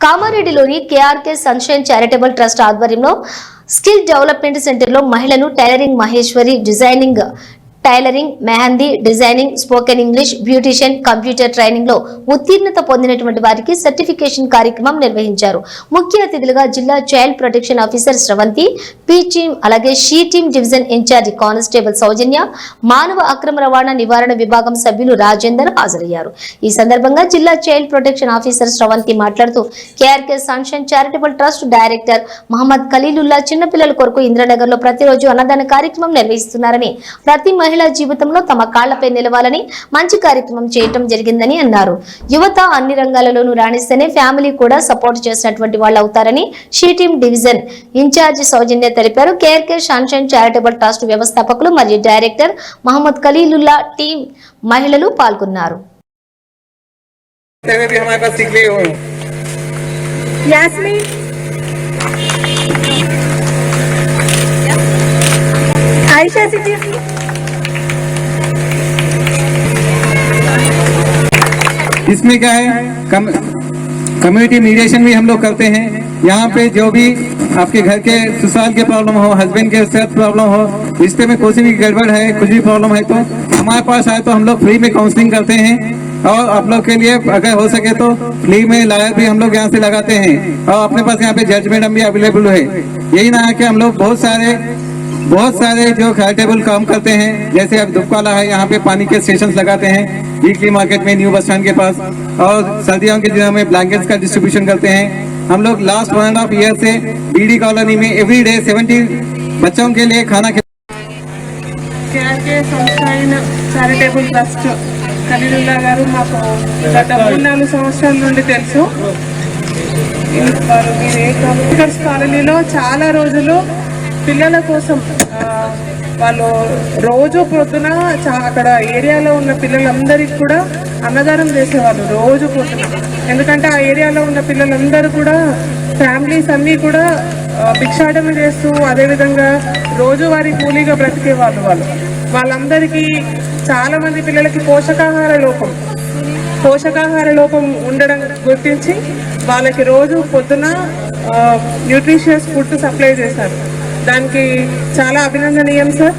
కామారెడ్డిలోని KRK sunshine charitable trust ఆధ్వర్యంలో skill development సెంటర్లో మహిళలు tailoring Maheshwari designing tailoring mehndi designing spoken English beautician computer ట్రైనింగ్లో ఉత్తీర్ణత పొందినటువంటి వారికి సర్టిఫికేషన్ కార్యక్రమం నిర్వహించారు. ముఖ్య అతిథులుగా జిల్లా child protection officer Sravanthi P team అలాగే she team division incharge constable Soujanya మానవ అక్రమ రవాణా నివారణ విభాగం సభ్యులు రాజేందర్ హాజరయ్యారు. ఈ సందర్భంగా జిల్లా చైల్డ్ ప్రొటెక్షన్ ఆఫీసర్ శ్రవంతి మాట్లాడుతూ KRK sunshine charitable trust director Mohammed Khaleelullah చిన్నపిల్లల కొరకు ఇంద్రనగర్లో ప్రతిరోజు అన్నదాన కార్యక్రమం నిర్వహిస్తున్నారని ప్రతి మహిళా జీవితంలో తమ కాళ్ళపై నిలవాలని మంచి కార్యక్రమం చేయటం జరిగిందని అన్నారు. యువత అన్ని రంగాలలోనూ రాణిస్తేనే ఫ్యామిలీ కూడా సపోర్ట్ చేసినటువంటి వాళ్ళు అవుతారని she team division incharge Soujanya తెలిపారు కేఆర్కే సన్షైన్ చారిటబుల్ ట్రస్ట్ వ్యవస్థాపకులు మరియు డైరెక్టర్ మహమ్మద్ ఖలీలుల్లా టీం మహిళలు పాల్గొన్నారు करते हुए भी हमारे पास सीख लिए हो यास्मीन आयशा सिद्दीकी इसमें क्या है कम, कम्युनिटी मीडिएशन भी हम लोग करते हैं यहाँ पे जो भी आपके घर के ससुराल के प्रॉब्लम हो हस्बैंड के साथ प्रॉब्लम हो, रिश्ते में कोई भी गड़बड़ है, कुछ भी प्रॉब्लम है तो हमारे पास आए तो हम लोग फ्री में काउंसलिंग करते हैं। और आप लोग के लिए अगर हो सके तो फ्री में लायर भी हम लोग यहाँ से लगाते हैं। और अपने पास यहाँ पे जज मैडम भी अवेलेबल है। यही ना है कि हम लोग बहुत सारे बहुत सारे जो चैरिटेबल काम करते हैं, जैसे अब दुपकाला है, यहाँ पे पानी के स्टेशन लगाते हैं वीकली मार्केट में न्यू बस स्टैंड के पास, और सर्दियों के दिनों में ब्लैंकेट्स का डिस्ट्रीब्यूशन करते हैं। हम लोग last one and half year से बीडी कॉलोनी में एवरी डे सेवेंटी बच्चों के लिए खाना खिला- KRK sunshine charitable trust Khaleelullah గారు మాకు గత మూడు నాలుగు సంవత్సరాల నుండి తెలుసు వారు మీరు ఏ కంప్యూటర్స్ కాలనీలో చాలా రోజులు పిల్లల కోసం ఆ, వాళ్ళు రోజు పొద్దున చా- అక్కడ ఏరియాలో ఉన్న పిల్లలందరికీ కూడా అన్నదానం చేసేవాళ్ళు రోజు పూట. ఎందుకంటే ఆ ఏరియాలో ఉన్న పిల్లలందరూ కూడా ఫ్యామిలీస్ అన్నీ కూడా భిక్షాటన చేస్తూ అదేవిధంగా రోజువారీ కూలీగా బ్రతికేవాళ్ళు వాళ్ళు వాళ్ళందరికీ చాలా మంది పిల్లలకి పోషకాహార లోపం. పోషకాహార లోపం ఉండడం గుర్తించి వాళ్ళకి రోజు పొద్దున న్యూట్రిషియస్ ఫుడ్ సప్లై చేశారు. దానికి చాలా అభినందనీయం సార్.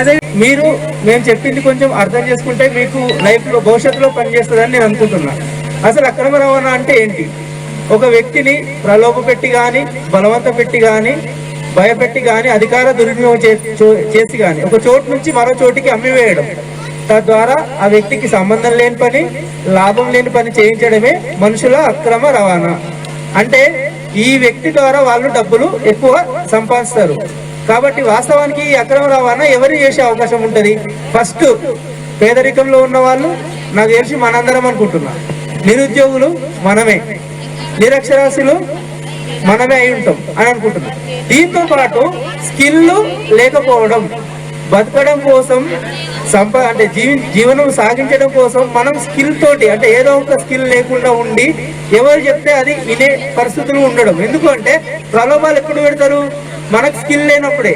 అదే మీరు నేను చెప్పింది కొంచెం అర్థం చేసుకుంటే మీకు లైఫ్లో భవిష్యత్తులో పనిచేస్తుందని నేను అనుకుంటున్నా. అసలు అక్రమ రవాణా అంటే ఏంటి? ఒక వ్యక్తిని ప్రలోభ పెట్టి కానీ బలవంత పెట్టి కానీ భయపెట్టి కానీ అధికార దుర్వినియోగం చేసి కానీ ఒక చోటు నుంచి మరో చోటికి అమ్మివేయడం. తద్వారా ఆ వ్యక్తికి సంబంధం లేని పని లాభం లేని పని చేయించడమే మనుషుల అక్రమ రవాణా. అంటే ఈ వ్యక్తి ద్వారా వాళ్ళు డబ్బులు ఎక్కువ సంపాదిస్తారు. కాబట్టి వాస్తవానికి ఈ అక్రమ రవాణా ఎవరు చేసే అవకాశం ఉంటుంది? ఫస్ట్ పేదరికంలో ఉన్న వాళ్ళు నాకు తెలిసి మనందరం అనుకుంటున్నా. నిరుద్యోగులు మనమే. నిరక్షరాస్యులు మనమే అయి ఉంటాం అని అనుకుంటున్నాం. దీంతో పాటు స్కిల్ లేకపోవడం బతకడం కోసం సంపా అంటే జీవి జీవనం సాగించడం కోసం మనం స్కిల్ తోటి అంటే ఏదో ఒక స్కిల్ లేకుండా ఉండి ఎవరు చెప్తే అది వినే పరిస్థితులు ఉండడం. ఎందుకంటే ప్రలోభాలు ఎప్పుడు పెడతారు? మనకు స్కిల్ లేనప్పుడే.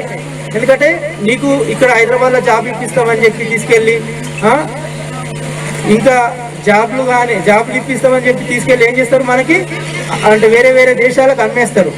ఎందుకంటే నీకు ఇక్కడ హైదరాబాద్లో జాబ్ ఇప్పిస్తామని చెప్పి తీసుకెళ్ళి ఇంకా జాబ్లు కానీ జాబ్లు ఇప్పిస్తామని చెప్పి తీసుకెళ్ళి ఏం చేస్తారు మనకి? అంటే వేరే వేరే దేశాలకు అమ్మేస్తారు.